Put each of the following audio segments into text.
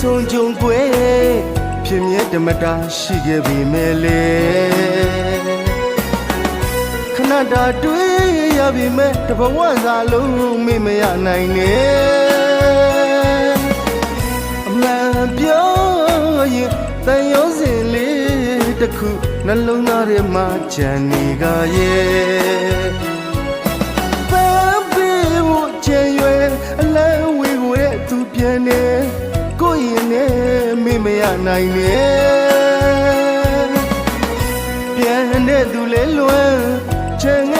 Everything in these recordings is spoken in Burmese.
ဆုံးကြုံကွယ်ဖြစ်မြဲဓမ္မတာရှိခဲ့ပြီမဲ့လေခဏတာတွေ့ရပြီမဲ့တဘဝစာလုံးမေ့မရနိုင်နဲ့အမှန်ပြောရင်တန်ရုံးစင်လေးတစ်ခုနှလုံးသားထဲမှာကြံနေကြရဲ့ နိုင်နဲ့ပြန်တဲ့သူလဲလွမ်းချင်တဲ့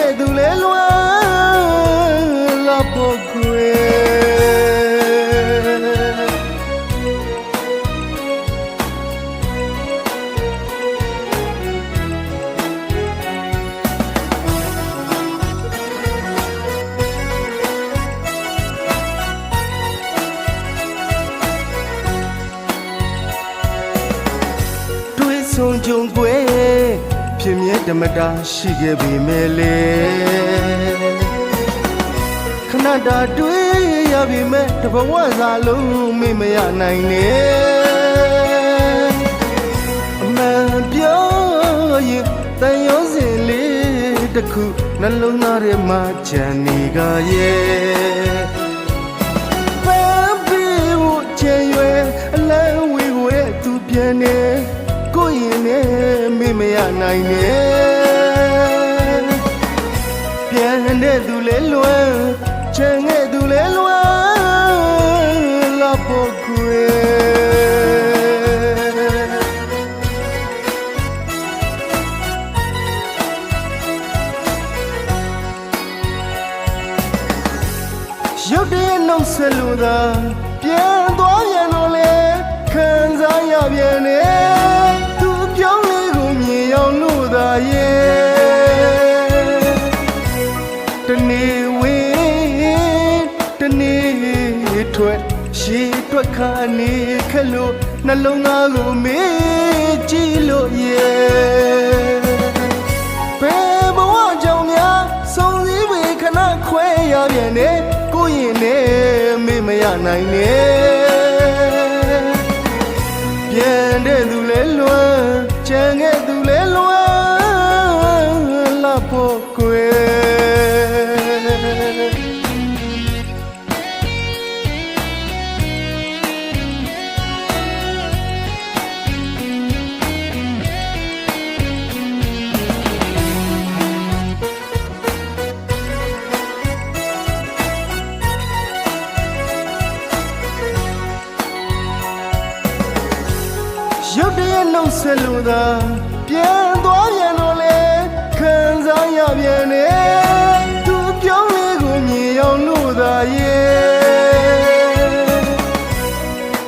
တွေးဆုံးကြုံကွယ်ဖြစ်မြဲဓမ္မတာရှိခဲ့ပြီမဲ့လေခဏတာတွေးရပြီမဲ့တဘဝစာလုံးမေ့မရနိုင်နဲ့အမှန်ပြောရင်တန်ရုံးစင်လေးတစ်ခုနှလုံးသားထဲမှာကြံနေကြရဲ့ပန်းပေးဖို့ချင်ရွယ်အလန်းဝေကိုတဲ့သူပြန်နေကိုရင် နဲ့မေ့မရနိုင်နဲ့ပြန်တဲ့သူလဲလွမ်းချင်တဲ့သူလဲလွမ်းလာဖို့ခွေရုပ်တရက်နှုတ်ဆက်လို့သာ ထွက်ရှေးတွက်ခါနေခက်လို့နှလုံးသားကိုမေးကြည့်လို့ရဲ့ဘယ်ဘဝကြောင့်များစုံစည်းဝေခဏခွဲရပြန်နေကိုရင်နဲ့မေ့မရနိုင်နဲ့ပြန်တဲ့သူလဲလွမ်းကြံခဲ့သူလဲလွမ်းလာဖို့ကွ ရုတ်တရက်နှုတ်ဆက်လို့သာပြန်သွားပြန်တော့လေခံစားရပြန်နေသူပြောင်းလေးကိုမြင်အောင်လို့သာရဲ့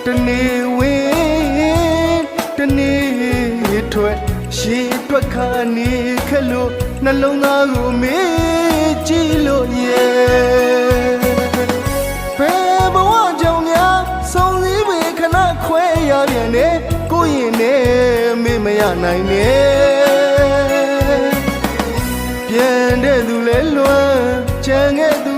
တနေ့ဝင်းတနေ့ထွက်ရှေးတွက်ခါနေခက်လို့နှလုံးသားကိုမေးကြည့်လို့ရဲ့ဘယ်ဘဝကြောင့်များစုံစည်းပေခဏခွဲရပြန်နေ ကိုရင်နဲ့မေ့မရနိုင်နဲ့ပြန်တဲ့သူလဲလွမ်းချန်ခဲ့